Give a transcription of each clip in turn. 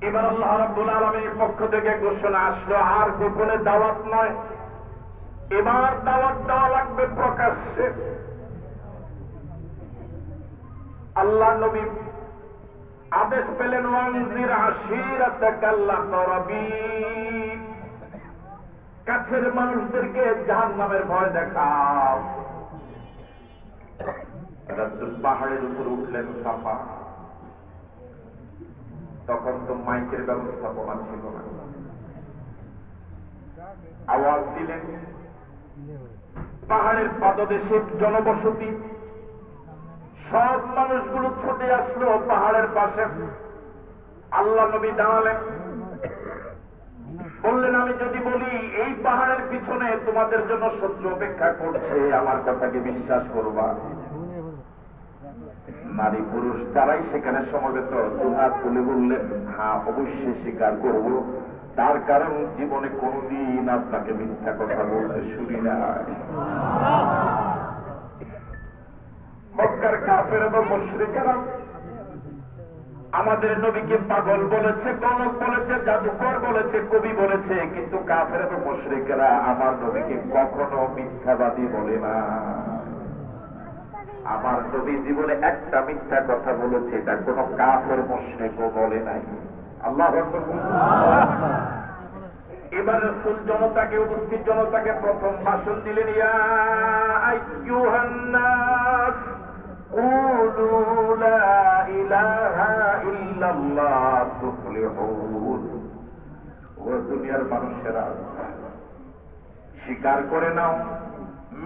এবার আল্লাহ রাব্বুল পক্ষ থেকে ঘোষণা আসলো, আর গোপনে দাওয়াত নয়। এবার দাওয়াত দেওয়া লাগবে প্রকাশ্যে। আল্লাহ নবী আদেশ পেলেন, ওয়ানজির আশিরাতে কাল্লা করবি কাছের মানুষদেরকে ভয় দেখাও। পাহাড়ের উপর উঠলেন সাফা। তখন তো মাইকের ব্যবস্থাপনা ছিল না। আওয়াজ দিলেন, পাহাড়ের পাদদেশে জনবসতি, সব মানুষগুলো ছুটে আসলো পাহাড়ের পাশে। আল্লাহ নবী দাঁড়ালেন। বললেন, আমি যদি বলি, এই পাহাড়ের পিছনে তোমাদের জন্য শত্রু অপেক্ষা করছে, আমার কথাকে বিশ্বাস করবা। নারী পুরুষ যারাই সেখানে সমবেত, দুহাত তুলে বললেন হ্যাঁ অবশ্যই স্বীকার করব। তার কারণ জীবনে কোনদিন আপনাকে মিথ্যা কথা বলতে শুনি না মক্কার কাফের এবং মুশরিকেরা আমাদের নবীকে পাগল বলেছে গণক বলেছে, জাদুকর বলেছে, কবি বলেছে, কিন্তু কাফের এবং মুশরিকেরা আমার নবীকে কখনো মিথ্যাবাদী বলে না। আমার নবী জীবনে একটা মিথ্যা কথা বলেছে এটা কোন কাফের মুশরিকও বলে নাই আল্লাহ এবার রসুল জনতাকে উপস্থিত জনতাকে প্রথম ভাষণ দিলেন ইয়া আইয়ুহান নাস قولوا لا إله إلا الله تفلحون ও দুনিয়ার মানুষেরা স্বীকার করে নাও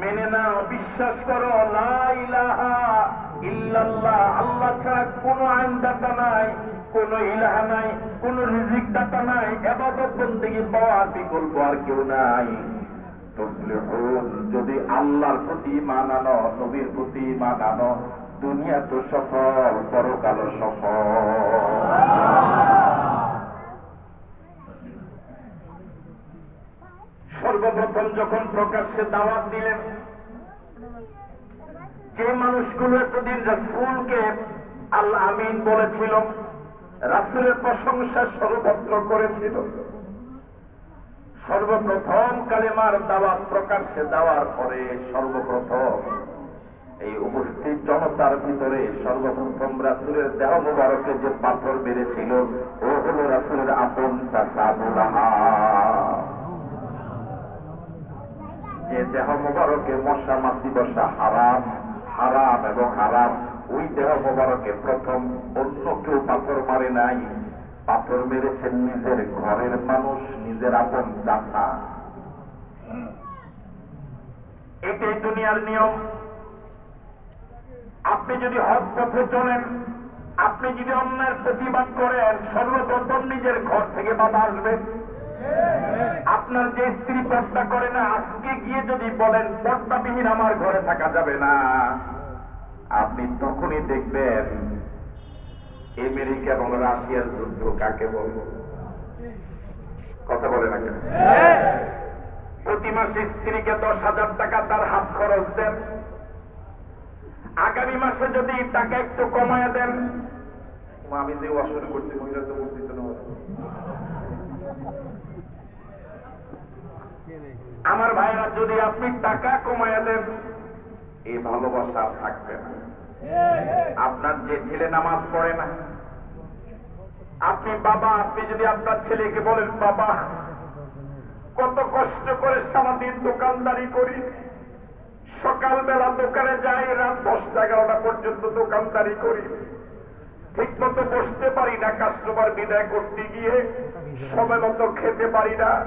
মেনে নাও, বিশ্বাস করো ইল্লাল্লাহ, আল্লাহ ছাড়া কোনো আইনদাতা নাই, কোন ইলাহা নাই, কোন রিজিক দাতা নাই, এবাদত বন্দেগী পাওয়ার বিকল্প আর কেউ নাই। যদি আল্লাহর প্রতি মানানো নবীর প্রতি মানানো দুনিয়া তো সফল পরকাল সফল সর্বপ্রথম যখন প্রকাশ্যে দাওয়াত দিলেন। যে মানুষগুলো এতদিন রাসূলকে আল আমিন বলেছিল, রাসূলের প্রশংসা সর্বত্র করেছিল। সর্বপ্রথম কালেমার দাওয়াত প্রকাশ্যে দেওয়ার পরে সর্বপ্রথম এই উপস্থিত জনতার ভিতরে সর্বপ্রথম রাসুলের দেহ মুবারকে যে পাথর বেড়েছিল ও হলো রাসূলের আপন চাচা যে দেহ মোবারকে মশা, মাছি, বসা, হারাম হারাম এবং হারাম, ওই দেহ মোবারকে প্রথম অন্য কেউ পাথর মারে নাই। পাথর মেরেছেন নিজের ঘরের মানুষ, নিজের আপন চাষা এটাই দুনিয়ার নিয়ম। আপনি যদি হক পথে চলেন, আপনি যদি অন্যায়ের প্রতিবাদ করেন, সর্বপ্রথম নিজের ঘর থেকে বাধা আসবে। আপনার যে স্ত্রী পর্দা করে না, আজকে গিয়ে যদি বলেন, পর্দাবিহীন আমার ঘরে থাকা যাবে না। আপনি তখনই দেখবেন, আমেরিকা এবং রাশিয়ার যুদ্ধ কাকে বলব? কথা বলে না প্রতি মাসে স্ত্রীকে দশ হাজার টাকা তার হাত খরচ দেন। আগামী মাসে যদি টাকা একটু কমায় দেন আমি যে অসুর করছি মহিলা তো বলতেছে না আমার ভাইরা, যদি আপনি টাকা কমায় দেন এই ভালোবাসা থাকবে না। আপনার যে ছেলে নামাজ পড়ে না, আপনি বাবা, আপনি যদি আপনার ছেলেকে বলেন, বাবা, কত কষ্ট করে সারাদিন দোকানদারি করি, সকালবেলা দোকানে যাই, রাত দশটা, এগারোটা পর্যন্ত দোকানদারি করি ঠিক মতো বসতে পারি না, কাস্টমার বিদায় করতে গিয়ে। সময় মতো খেতে পারি না।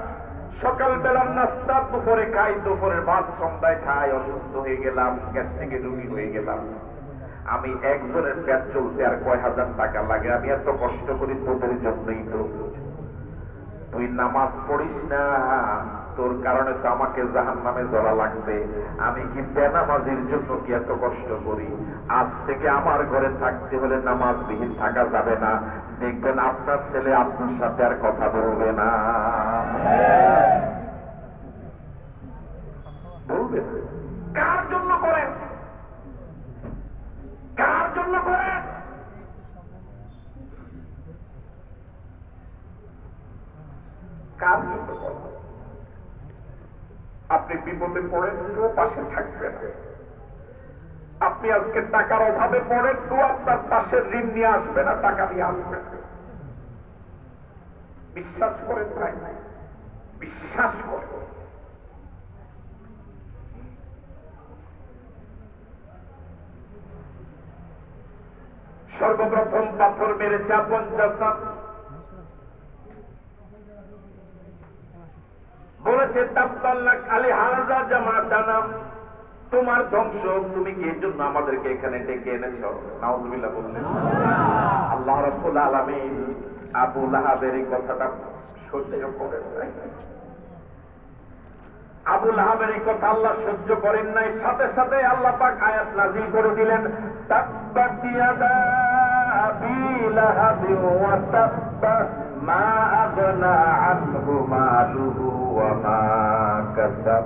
সকালবেলার নাস্তা, দুপুরে খাই, দুপুরের ভাত সন্ধ্যায় খাই, অসুস্থ হয়ে গেলাম, গ্যাস থেকে রুগী হয়ে গেলাম। আমি একজনের পেট চলতে আর কয় হাজার টাকা লাগে, আমি এত কষ্ট করি তোদের জন্যই তো। তুই নামাজ পড়িস না। তোর কারণে তো আমাকে জাহান নামে জ্বলা লাগবে। আমি কি বেনামাজির জন্য কি এত কষ্ট করি? আজ থেকে আমার ঘরে থাকতে হলে নামাজ বিহীন থাকা যাবে না। দেখবেন আপনার ছেলে আপনার সাথে আর কথা বলবে না। বলবে না। কার জন্য করেন কার জন্য করেন কার জন্য বলা আপনি বিপদে পড়েন কেউ পাশে থাকবে না। আপনি আজকে টাকার অভাবে পড়েন তো আপনার পাশে ঋণ নিয়ে আসবে না, টাকা নিয়ে আসবে না। বিশ্বাস করেন ভাই, বিশ্বাস করেন। সর্বপ্রথম পাথর মেরেছে পঞ্চাশ বলেছে তাপ্তাল্লাহ আলী হারাজা জামা জানাম। তোমার ধ্বংস, তুমি কি এর জন্য আমাদেরকে এখানে ডেকে এনেছ? নাউজুবিল্লাহ বললেন, আল্লাহ রাব্বুল আলামিন আবু লাহাবের এই কথাটা সহ্য করেন নাই। আবু লাহাবের এই কথা আল্লাহ সহ্য করেন নাই। সাথে সাথে আল্লাহ পাক আয়াত নাজিল করে দিলেন তাব্বাত ইয়াদা আবি ওয়া তাব্বা মা আগনা আনহু মা কাসাব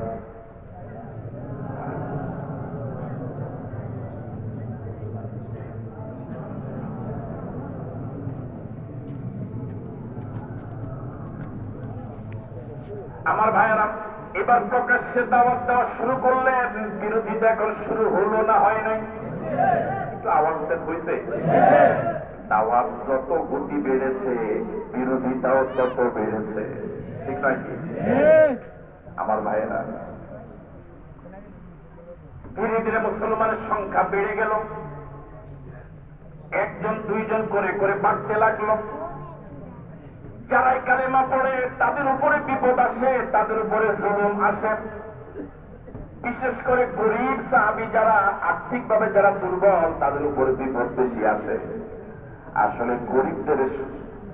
আমার ভাইয়েরা, এবার প্রকাশ্যে দাওয়াত দেওয়া শুরু করলেন। বিরোধিতা এখন শুরু হলো না, হয় নাই? একটু আওয়াজ দেন হয়েছে দাওয়াত যত গতি বেড়েছে, বিরোধিতাও তত বেড়েছে। ঠিক নয় কি? আমার ভাইয়েরা ধীরে ধীরে মুসলমানের সংখ্যা বেড়ে গেল। একজন, দুইজন করে করে বাড়তে লাগল। যারাই কালেমা পড়ে, তাদের উপরে বিপদ আসে, তাদের উপরে জুলুম আসে। বিশেষ করে গরিব সাহাবি যারা, আর্থিকভাবে যারা দুর্বল, তাদের উপরে বিপদ বেশি আসে। আসলে গরিবদের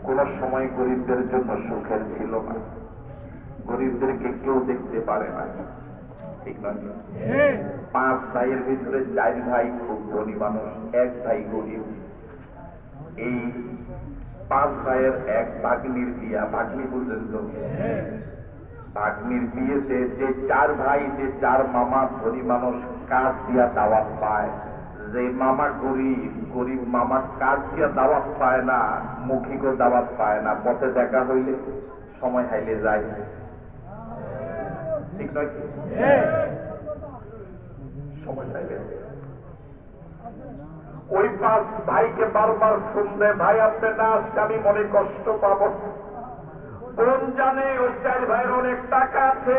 কোন সময় গরিবদের জন্য সুখের ছিল না। গরিবদেরকে কেউ দেখতে পারে না। ঠিক নয় পাঁচ ভাইয়ের ভিতরে চার ভাই খুব ধনী মানুষ এক ভাই গরিব। এই পাঁচ ভাইয়ের এক ভাগ্নির বিয়া ভাগ্নি বুঝলেন তো? ভাগ্নির বিয়েতে যে চার ভাই যে চার মামা ধনী মানুষ কাজ দিয়া দাওয়াত পায় যে মামা গরিব গরিব মামা কাজ দিয়া দাওয়াত পায় না মুখিকও দাওয়াত পায় না পথে দেখা হইলে সময় হাইলে যায়। ওই পাঁচ ভাইকে বারবার শুনবে ভাই, আপনি না আসলে আমি মনে কষ্ট পাবো। কোন জানে ওই চার ভাইয়ের অনেক টাকা আছে,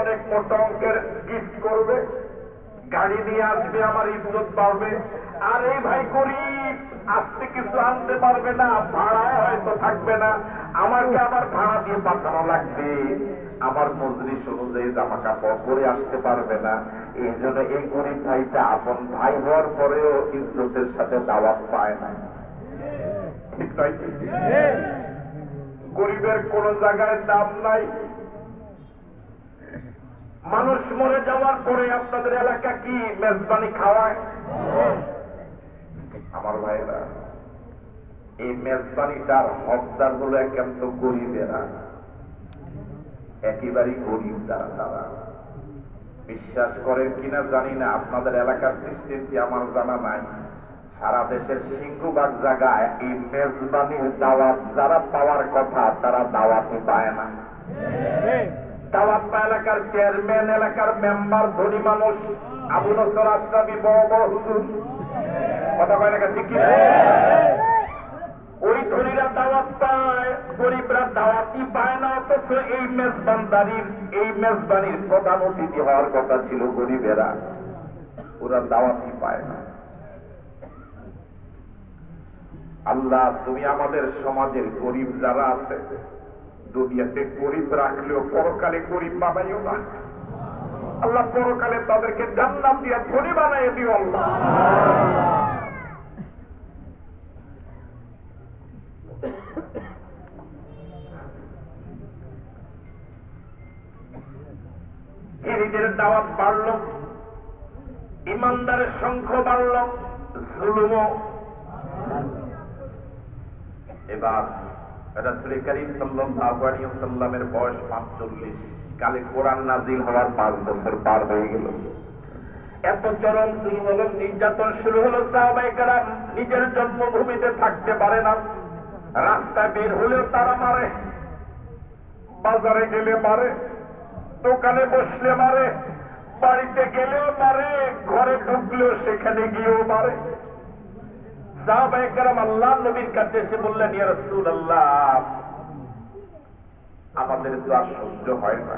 অনেক মোটা অঙ্কের গিফট করবে। গাড়ি নিয়ে আসবে, আমার ইজ্জত বাড়বে। আর এই ভাই গরিব আসতে কিছু আনতে পারবে না ভাড়ায় হয়তো থাকবে না। আমাকে আবার ভাড়া দিয়ে পাঠানো লাগবে। আমার মজলিস অনুযায়ী জামা কাপড় পরে আসতে পারবে না। এই জন্য এই গরিব ভাইটা আপন ভাই হওয়ার পরেও ইজ্জতের সাথে দাওয়াত পায় না। ঠিক নয় গরিবের কোন জায়গায় দাম নাই। মানুষ মরে যাওয়ার পরে আপনাদের এলাকা কি মেজবানি খাওয়ায়? আমার ভাইরা, এই মেজবানিটার হকদার হলো একান্ত গরিবেরা একেবারেই গরিব যারা তারা। বিশ্বাস করেন কিনা জানি না, আপনাদের এলাকার সিস্টেম কি আমার জানা নাই। সারা দেশের সিংহবাগ জায়গায় এই মেজবানির দাওয়াত যারা পাওয়ার কথা, তারা দাওয়াতই পায় না। দাওয়াত পায় এলাকার চেয়ারম্যান, এলাকার মেম্বার, ধনী মানুষ, আবু নসর আশরাফি বড় বড় হুজুর। ওই ধনীরা দাওয়াত পায়, গরিবরা দাওয়াতই পায় না, অথচ এই মেজবানদারির, এই মেজবানির প্রধান অতিথি হওয়ার কথা ছিল গরিবেরা। ওরা দাওয়াতই পায় না। আল্লাহ, তুমি আমাদের সমাজের গরিব যারা আছে, দুনিয়াতে গরিব রাখলেও পরকালে গরিব বানাইও না। আল্লাহ পরকালে তাদেরকে জান্নাত দিয়ে ধনী বানাই দিও আল্লাহ। ধীরে দাওয়াত বাড়ল? ইমানদারের সংখ্যা বাড়ল? জুলুমও। এবার রাসূল করিম সাল্লাল্লাহু আলাইহি ওয়াসাল্লামের বয়স 45 কালে কোরআন নাজিল হওয়ার 5 বছর পার হয়ে গেল। এত চরম শুরু হলো নির্যাতন শুরু হলো সাহাবায়ে নিজের জন্মভূমিতে থাকতে পারে না। রাস্তায় বের হলেও তারা মারে। বাজারে গেলে মারে। দোকানে বসলে মারে। বাড়িতে গেলেও মারে। ঘরে ঢুকলেও সেখানে গিয়েও মারে। সাহাবাহাম আল্লাহ নবীর কাছে এসে বললেন, ইয়া রসুল আল্লাহ আমাদের তো আর সহ্য হয় না।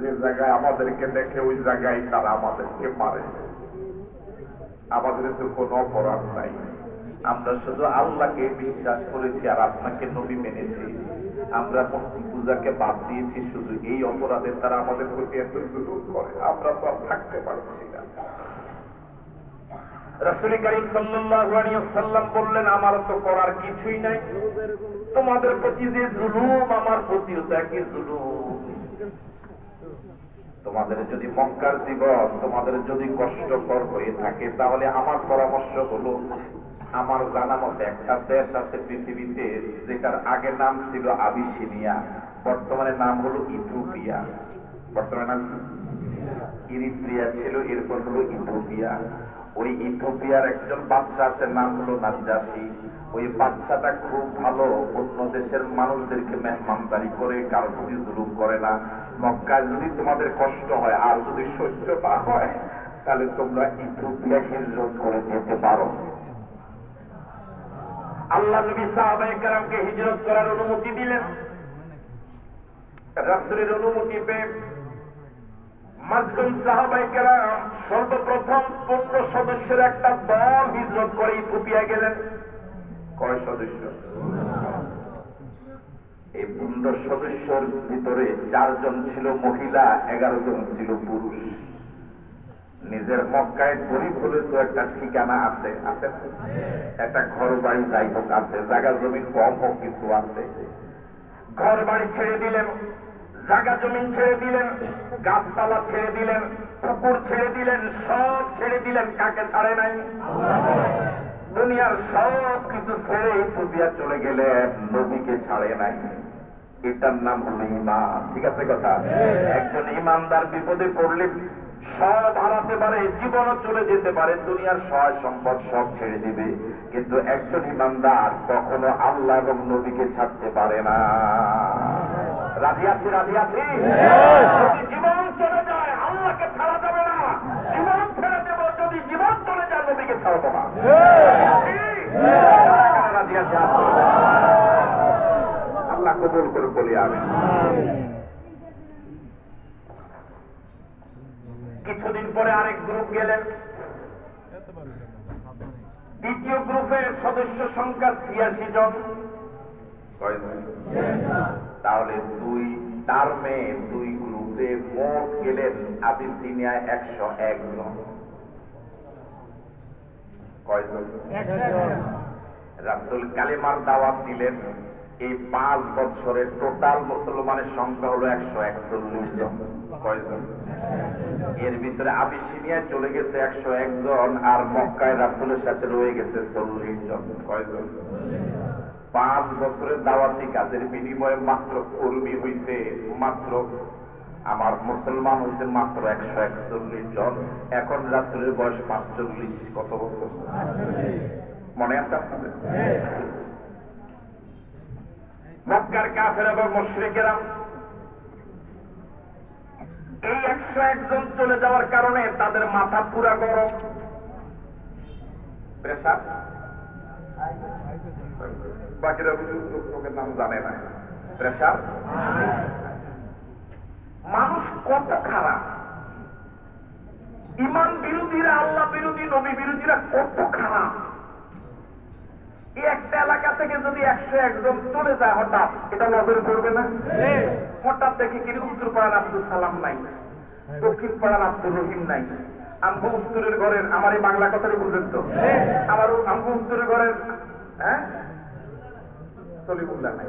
যে জায়গায় আমাদেরকে দেখে, ওই জায়গায় তারা আমাদেরকে মারে। আমাদের তো কোনো অপরাধ নাই। আমরা শুধু আল্লাহকে বিশ্বাস করেছি আর আপনাকে নবী মেনেছি। আমরা মূর্তি পূজাকে বাদ দিয়েছি, শুধু এই অপরাধের তারা আমাদের প্রতি এত করে। আমরা তো আর থাকতে পারছি না। রসুল করিম সাল্লাম বললেন, আমার তো করার কিছুই নাই। তোমাদের প্রতি যে জুলুম, আমার প্রতিও একই জুলুম। তোমাদের যদি মক্কার জীবন, তোমাদের যদি কষ্টকর হয়ে থাকে, তাহলে আমার পরামর্শ হলো, আমার জানা মতে একটা দেশ আছে পৃথিবীতে যেটার আগে নাম ছিল আবিসিনিয়া, বর্তমানে নাম হলো ইথিওপিয়া। বর্তমানে নাম? ইরিত্রিয়া ছিল, এরপর হলো ইথিওপিয়া। ওই ইথিওপিয়ার একজন বাচ্চা আছে, নাম হলো নাজ্জাসি ওই বাচ্চাটা খুব ভালো, অন্য দেশের মানুষদেরকে মেহমানদারি করে, কারও প্রতি জুলুম করে না। মক্কায় যদি তোমাদের কষ্ট হয়, আর যদি সহ্য না হয়, তাহলে তোমরা ইথিওপিয়া হিজরত করে যেতে পারো। আল্লাহ নবী সাহাবায়ে হিজরত করার অনুমতি দিলেন। রাসূলের অনুমতি পেয়ে মাজলুম সাহাবায়ে কেরাম সর্বপ্রথম পনেরো সদস্যের একটা দল হিজরত করে ইথিওপিয়া গেলেন। কয় সদস্য? এই পনেরো সদস্যর ভিতরে চারজন ছিল মহিলা, এগারো জন ছিল পুরুষ। নিজের মক্কায় গরিব হলে তো একটা ঠিকানা আছে আছে একটা ঘর বাড়ি যাই হোক আছে, জায়গা জমিন কম হোক কিছু আছে। ঘর বাড়ি ছেড়ে দিলেন। জায়গা জমিন ছেড়ে দিলেন, গাছপালা ছেড়ে দিলেন, পুকুর ছেড়ে দিলেন, সব ছেড়ে দিলেন, কাকে ছাড়ে নাই? দুনিয়ার সব কিছু ছেড়ে ইথিওপিয়া চলে গেলেন নবীকে ছাড়ে নাই। এটার নাম হলো ইমান ঠিক আছে কথা? একজন ইমানদার বিপদে পড়লে সব হারাতে পারে, জীবনও চলে যেতে পারে, দুনিয়ার সহায় সম্পদ সব ছেড়ে দিবে। কিন্তু একজন ইমানদার কখনো আল্লাহ এবং নবীকে ছাড়তে পারে না। রাজি আছি রাজি আছি যদি জীবন চলে যায় আল্লাহকে ছাড়া যাবে না। জীবন ছেড়ে দেব যদি জীবন চলে যায় নবীকে ছাড়বো না। রাজি আছি। আল্লাহ কবুল করে বলি আমি কিছুদিন পরে আরেক গ্রুপ গেলেন। দ্বিতীয় গ্রুপের সদস্য সংখ্যা ছিয়াশি জন। কয়জন? তাহলে দুই টার্মে দুই গ্রুপে মোট গেলেন আবিসিনিয়ায় একশো এক জন। কয়জন? রাসুল কালিমার দাওয়াত দিলেন এই পাঁচ বছরের টোটাল মুসলমানের সংখ্যা হলো একশো একচল্লিশ জন। কয়জন? এর ভিতরে আবিসিনিয়ায় চলে গেছে একশো একজন আর মক্কায় রাসুলের সাথে রয়ে গেছে চল্লিশ জন। কয়জন? পাঁচ বছরের দাওয়াতি কাজের বিনিময়ে মাত্র কর্মী হইছে মাত্র, আমার মুসলমান হইছে মাত্র একশো একচল্লিশ জন। এখন রাসুলের বয়স পাঁচচল্লিশ, কত বছর? মনে আছে আপনাদের? মক্কার কাফের এবং মুশরিকেরা এই একশো একজন চলে যাওয়ার কারণে তাদের মাথা পুরা গরম। প্রেশার বাকিরা লোকের নাম জানে না। প্রেশার? মানুষ কত খারাপ। ইমান বিরোধীরা আল্লাহ বিরোধী নবী বিরোধীরা কত খারাপ। একটা এলাকা থেকে যদি একশো একজন চলে যায় হঠাৎ এটা নজরে পড়বে না? হঠাৎ দেখি কি উত্তর পাড়ার আব্দুল সালাম নাই দক্ষিণ পাড়ার আব্দুল রহিম নাই। আমগো উত্তরের ঘরের আমার এই বাংলা কথাটা বুঝেন তো। আমার আমগো উত্তরের ঘরের হ্যাঁ? সলিমুল্লাহ নাই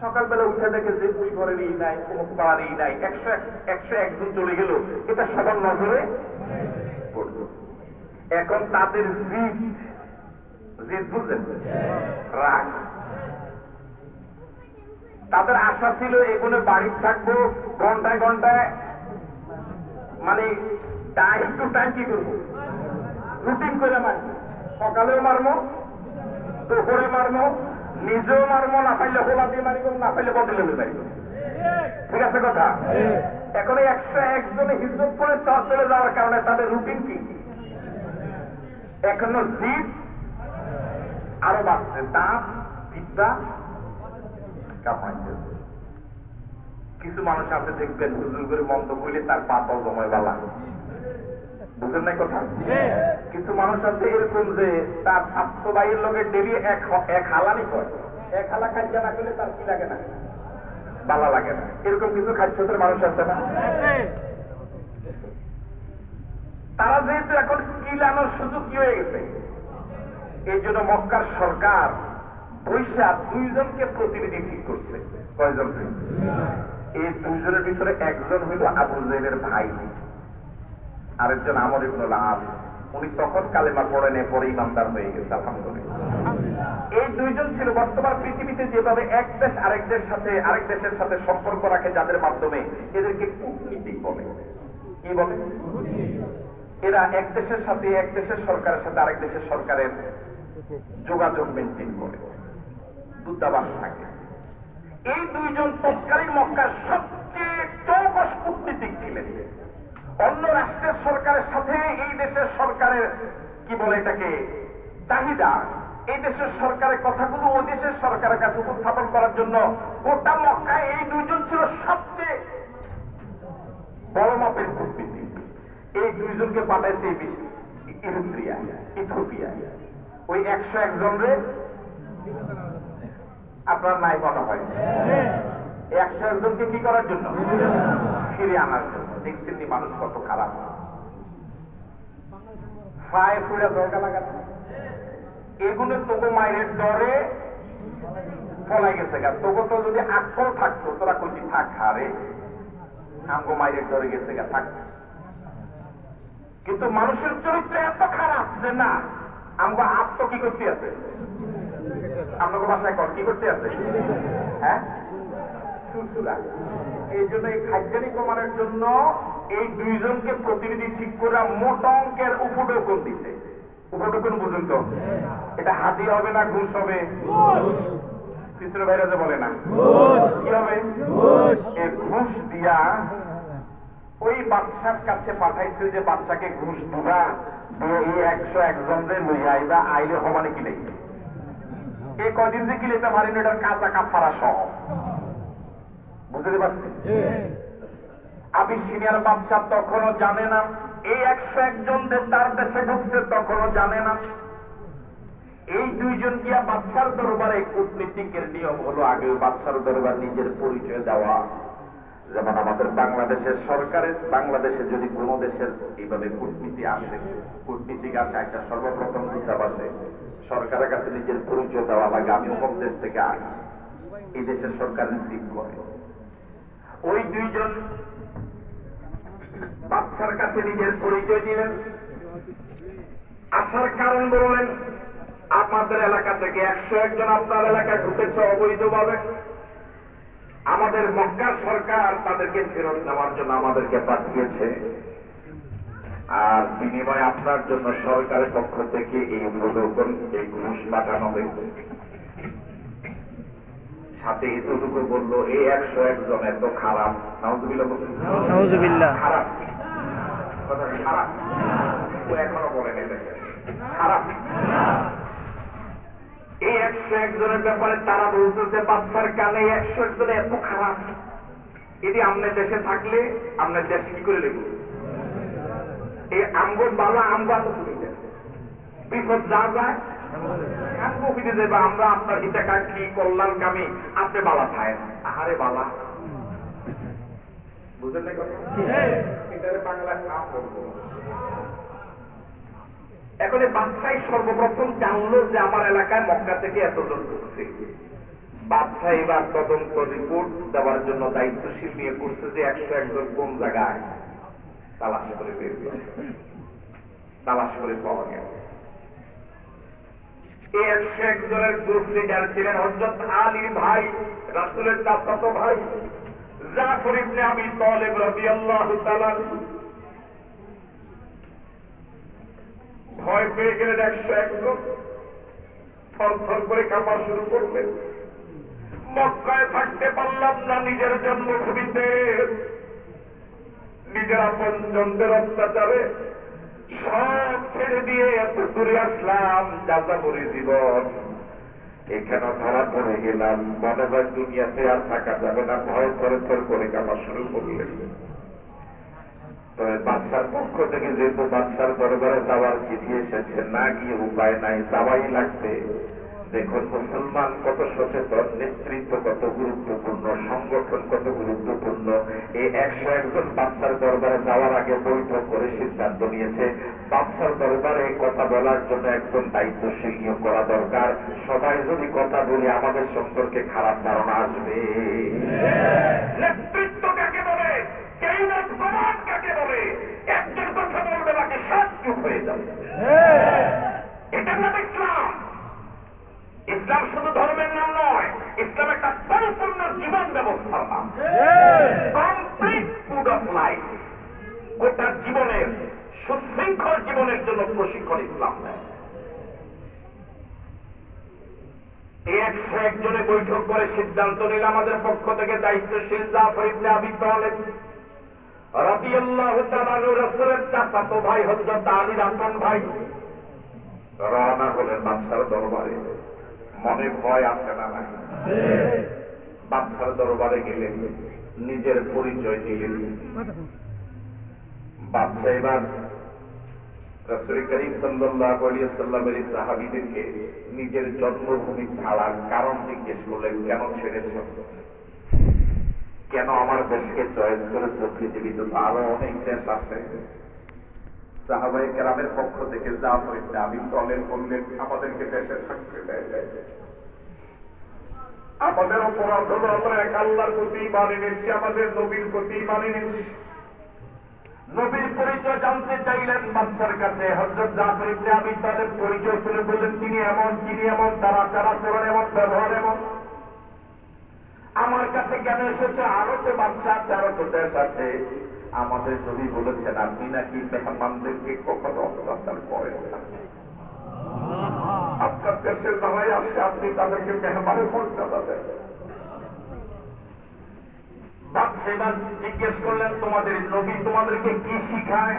সকালবেলা উঠে দেখে যে ওই ঘরের এই নাই অমুক পাড়ার এই নাই, একশো এক- একশো একজন চলে গেল, এটা সবার নজরে পড়ল। এখন তাদের জিদ জিদ বুঝলেন? রাগ। তাদের আশা ছিল এগুলো বাড়ি থাকব, ঘন্টায় ঘন্টায় মানে টাইম টু টাইম কি করব? রুটিন করে মারবো। সকালেও মারবো, দুপুরে মারবো নিজেও মারবো, না পাইলে হোলা দিয়ে মারিব, না পাইলে বদলে দিয়ে মারিব। ঠিক আছে কথা? এখন একশো একজনে হিজরত করে চর চলে যাওয়ার কারণে তাদের রুটিন কি? এখনও জিদ আরও বাড়ছে দাঁত, বিদ্যা কিছু মানুষ আছে দেখবেন, হুজুর করে মন্দ করলে তার পাতাও জমায় বালা। বুঝেন নাই কথা কিছু মানুষ আছে এরকম যে তার স্বাস্থ্য বাইয়ের লোকের ডেলি এক এক হালানি করে। এক হালা খাদ্য না করলে তার কি লাগে না? ভালো লাগে না। এরকম কিছু খাদ্যের মানুষ আছে না? তারা যেহেতু এখন কিলানোর সুযোগ কি হয়ে গেছে? এই জন্য মক্কার সরকার বৈশাখ দুইজনকে প্রতিনিধি ঠিক করছে। কয়জন? এই দুইজনের ভিতরে একজন হইল আবু জেলের ভাই আরেকজন আমর ইবনুল আস উনি তখন কালেমা পড়েন পরে ইমানদার হয়ে গেছে, আলহামদুলিল্লাহ। এই দুইজন ছিল বর্তমান পৃথিবীতে যেভাবে এক দেশ আরেক দেশের সাথে, আরেক দেশের সাথে সম্পর্ক রাখে যাদের মাধ্যমে এদেরকে কূটনীতিক বলে। কি বলে? এরা এক দেশের সাথে, এক দেশের সরকারের সাথে, আরেক দেশের সরকারের যোগাযোগ মেনটেন করে। দূতাবাস থাকে। এই দুইজন তৎকালীন মক্কার সবচেয়ে চৌকস কূটনীতিক ছিলেন। অন্য রাষ্ট্রের সরকারের সাথে এই দেশের সরকারের, কি বলে এটাকে, চাহিদা, এই দেশের সরকারের কথাগুলো ওই দেশের সরকারের কাছে উপস্থাপন করার জন্য গোটা মক্কায় এই দুইজন ছিল সবচেয়ে বড় মাপের কূটনীতিক। এই দুইজনকে পাঠাইছে এই বিশ্ব, ইরিত্রিয়া ইথোপিয়া ওই একশো একজন রে আপনার নাই মনে হয়? একশো একজনকে কি করার জন্য? ফিরে আনার জন্য। দেখছেন নি মানুষ কত খারাপ। এগুলো তোকে মায়ের ডরে ফলাই গেছে গা। তোকে তো যদি আকল থাকতো, তোরা কইছি থাক হারে আমগো মায়ের ডরে গেছে গা, থাক। কিন্তু মানুষের চরিত্র এত খারাপ যে না, আমগো আত্ম কি করতে আছে? আপনাকে বাসায় কর, কি করতে আছে? হ্যাঁ? সুরসুরা এই জন্য এই খাদ্যানি কমানোর জন্য এই দুইজনকে প্রতিনিধি ঠিক করে মোট অঙ্কের উপটোকন দিছে। উপটোকন বুঝুন তো? এটা হাতি হবে না ঘুষ হবে? পিছনে বাইরে যে বলে না। কি হবে? এ ঘুষ দিয়া ওই বাদশার কাছে পাঠাইছে যে বাচ্চাকে ঘুষ দিবা এই একশো একজনদের লইয়া আইবা, আইলে হমানে কি নেই? এই কদিন যে কি লেতে পারেন, এটার কাঁচা কাফারা সহ। বুঝতে পারছি আমি সিনিয়র বাচ্চা তখনও জানে না এই একশো একজন দেশ তার দেশে ঢুকছে তখনও জানে না। এই দুইজন গিয়া বাচ্চার দরবারে কূটনীতিকের নিয়ম হলো আগে বাচ্চার দরবার নিজের পরিচয় দেওয়া। যেমন আমাদের বাংলাদেশের সরকারের বাংলাদেশে যদি কোনো দেশের এইভাবে কূটনীতি আসে কূটনীতিক আসে একটা সর্বপ্রথম দূতাবাসে সরকারের কাছে নিজের পরিচয় দেওয়া লাগে। আমি অমুক দেশ থেকে আসি। এই দেশের সরকার রিসিভ করে। ওই দুইজন বাচ্চার কাছে নিজের পরিচয় দিলেন। আসার কারণ বললেন আপনাদের এলাকা থেকে একশো একজন আপনার এলাকায় ঢুকেছে অবৈধভাবে। আমাদের মক্কার সরকার তাদেরকে ফেরত নেওয়ার জন্য আমাদেরকে পাঠিয়েছে। আর বিনিময়ে আপনার জন্য সরকারের পক্ষ থেকে এই উপঢৌকন এই ঘুষ পাঠানো হয়েছে। সাথে এতটুকু বলল এই একশো একজন এত খারাপ। নাউজুবিল্লাহ। নাউজুবিল্লাহ। খারাপ। খারাপ? ও এখনও বলেন খারাপ। এই একশো একজনের ব্যাপারে তারা বলতেছে বাচ্চার কানে একশো একজনে এত খারাপ। এটি আমনের দেশে থাকলে আপনার দেশ কি করে লেগে এই আমগর বাবা আমগো এত সুবিধা বিপদ যা যায় যাবে আমরা আপনার হিতাকার কি কল্যাণ কামি আপনি বালা খায় আহারে বালা। এখন এই সর্বপ্রথম জানলো যে আমার এলাকায় মক্কা থেকে এতজন ঢুকছে। বাদশাহ এবার তদন্ত রিপোর্ট দেওয়ার জন্য দায়িত্বশীল নিয়ে করছে যে একশো একজন কোন জায়গায় তালাশ করে বের। তালাশ করে পাওয়া গেল এই একশো একজনের গ্রুপ লিডার ছিলেন হজরত আলীর ভাই, রাসুলের চাচাতো ভাই জাফর ইবনে আমি তলেব রবি আল্লাহ ভয় পেয়ে গেলেন একশো একজন থরথর করে কাঁপা শুরু করলেন। মক্কায় থাকতে পারলাম না নিজের জন্মভূমিতে। নিজের আপন জনদের অত্যাচারে সব ছেড়ে দিয়ে এত দূরে আসলাম যাযাবরী জীবন। এখানে ধরা পড়ে গেলাম মনে হয় দুনিয়াতে আর থাকা যাবে না, ভয় করে তোর করে কামা শুরু করলেন তবে বাচ্চার পক্ষ থেকে যেহেতু বাচ্চার দরবারে যাওয়ার চিঠি এসেছে, না গিয়ে উপায় নাই, যাওয়াই লাগবে। দেখুন মুসলমান কত সচেতন নেতৃত্ব কত গুরুত্বপূর্ণ সংগঠন কত গুরুত্বপূর্ণ। এই একশো একজন বাচ্চার দরবারে যাওয়ার আগে বৈঠক করে সিদ্ধান্ত নিয়েছে বাচ্চার দরবারে কথা বলার জন্য একজন দায়িত্বশীল নিয়োগ করা দরকার। সবাই যদি কথা বলি আমাদের সম্পর্কে খারাপ ধারণা আসবে। নেতৃত্ব কাকে বলে? কাকে বলে? একজন কথা বলবে বাকি সব চুপ হয়ে যাবে। এটার নাম ইসলাম শুধু ধর্মের নাম নয় ইসলাম একটা পরিপূর্ণ জীবন ব্যবস্থার নাম। কমপ্লিট ফুড অফ লাইফ গোটা জীবনের সুশৃঙ্খল জীবনের জন্য প্রশিক্ষণ ইসলাম দেয় একশো একজনে বৈঠক করে সিদ্ধান্ত নিল আমাদের পক্ষ থেকে দায়িত্বশীল জাফর ইবনে আবি তালেব রাদিয়াল্লাহু তাআলা রাসূলের চাচাতো ভাই হযরত আলীর আপন ভাই রওনা হলেন বাদশার দরবারে। মনে ভয় আছে না নাই বাদশার দরবারে গেলেন নিজের পরিচয় দিলেন বাদশাহ এবার রসুল করিম সাল্লামের এই নিজের জন্মভূমি ছাড়ার কারণ জিজ্ঞেস করলেন, কেন ছেড়েছ? কেন আমার দেশকে চয়েস করেছ? পৃথিবীতে তো আরও অনেক দেশ আছে। সাহাবাই কেরামের পক্ষ থেকে যা হয়েছে, আমি দলের বললেন আমাদেরকে দেশে থাকতে দেয়। আমাদের অপরাধ হলো আমরা এক আল্লাহর প্রতি মানে নিচ্ছি আমাদের নবীর প্রতি মানে নিচ্ছি নবীর পরিচয় জানতে চাইলেন বাচ্চার কাছে। হজরত জাফর ইবনে আবি তাদের পরিচয় তুলে বললেন, তিনি এমন তিনি এমন, তারা তারা চরণ এমন, ব্যবহার এমন। আমার কাছে কেন এসেছে? আরও তো বাচ্চা আছে, আরও তো দেশ আছে। আমাদের নবী বলেছেন, আপনি নাকি মেহমানদেরকে কখনো অত্যাচার করেন না। আপনার দেশের যারাই আসে আপনি তাদেরকে মেহমানের মর্যাদা দেন। সেবার জিজ্ঞেস করলেন, তোমাদের নবী তোমাদেরকে কি শিখায়?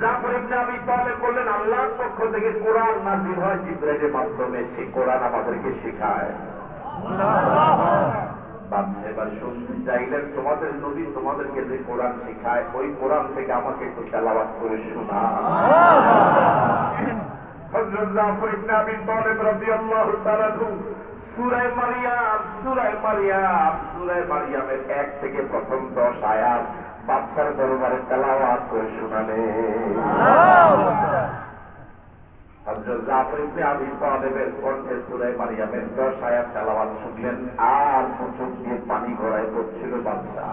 জাফর ইবনে বললেন, আল্লাহর পক্ষ থেকে কোরআন নাজিল হয় জিব্রাইলের মাধ্যমে, সে কোরআন আমাদেরকে শেখায়। বাদশা এবার শুনতে চাইলেন তোমাদের নবী তোমাদেরকে যে কোরআন শেখায়, ওই কোরআন থেকে আমাকে একটু তেলাওয়াত করে শোনা। এক থেকে প্রথম দশ আয়াত বাচ্চার দরবারে তেলাওয়াত করে শোনালেন হযরত জাফর আবি তালেবের কণ্ঠে সূরা মারিয়ামের দশ আয়াত তেলাওয়াত শুনলেন, আর চোখ দিয়ে পানি গড়ায় পড়ছিল বাচ্চা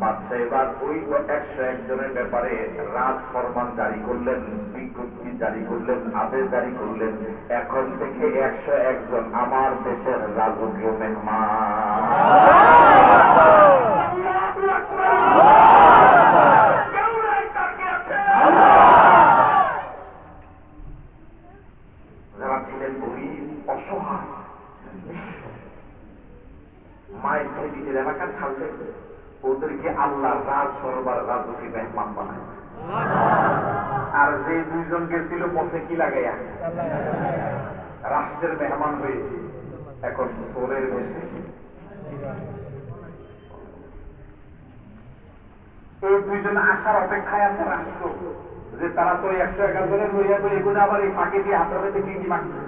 বাদশাহ এবার ওই একশো একজনের ব্যাপারে রাজ ফরমান জারি করলেন, বিজ্ঞপ্তি জারি করলেন, আদেশ জারি করলেন, এখন থেকে একশো একজন আমার দেশের রাজকীয় মেহমান যারা ছিলেন গরিব অসহায় মায়ের থেকে নিজের এলাকা ছাড়লেন ওদেরকে আল্লাহ রাজ সরবার রাজকীয় মেহমান বানায় আর যে দুইজনকে ছিল পথে কি লাগাইয়া? রাষ্ট্রের মেহমান হয়েছে। এখন সোরের বেশে এই দুইজন আসার অপেক্ষায় আছে রাষ্ট্র। যে তারা তো একশো এগারো জনের তো এগুলো আবার এই ফাঁকে দিয়ে হাতের মধ্যে কি কি মাখছে